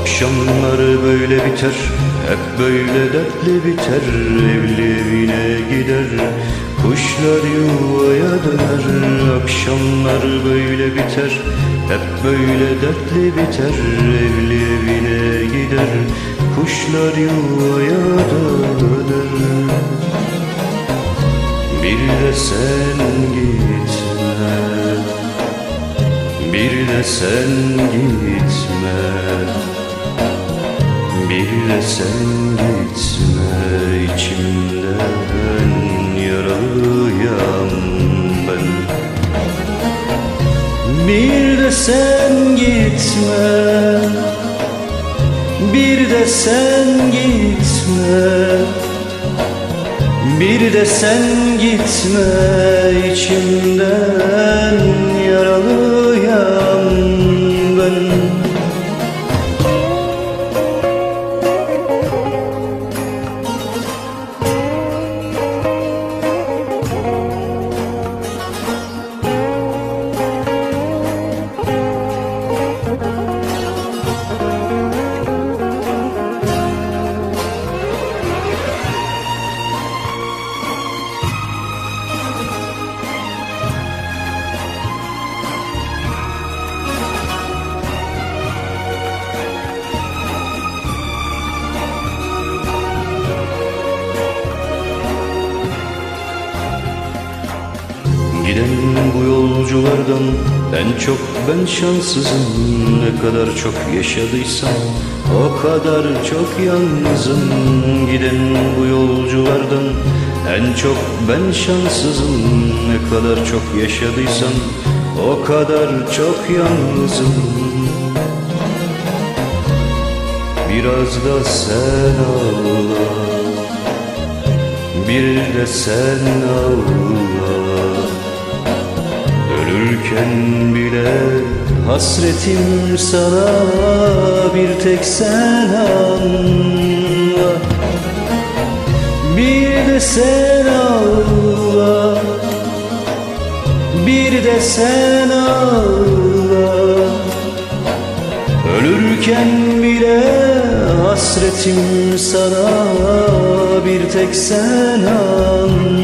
Akşamları böyle biter Hep böyle dertli biter Evli evine gider Kuşlar yuvaya döner. Akşamlar böyle biter Hep böyle dertli biter Evli evine gider Kuşlar yuvaya döner. Bir de sen gitme Bir de sen gitme Bir de sen gitme içimden yaralıyam ben. Bir de sen gitme Bir de sen gitme. Bir de sen gitme içimden Giden bu yolculardan en çok ben şanssızım. Ne kadar çok yaşadıysam o kadar çok yalnızım. Giden bu yolculardan en çok ben şanssızım. Ne kadar çok yaşadıysam o kadar çok yalnızım. Biraz da sen ağla Bir de sen ağla Ölürken bile hasretim sana bir tek sen anla. Bir de sen ağla Bir de sen ağla Ölürken bile hasretim sana bir tek sen anla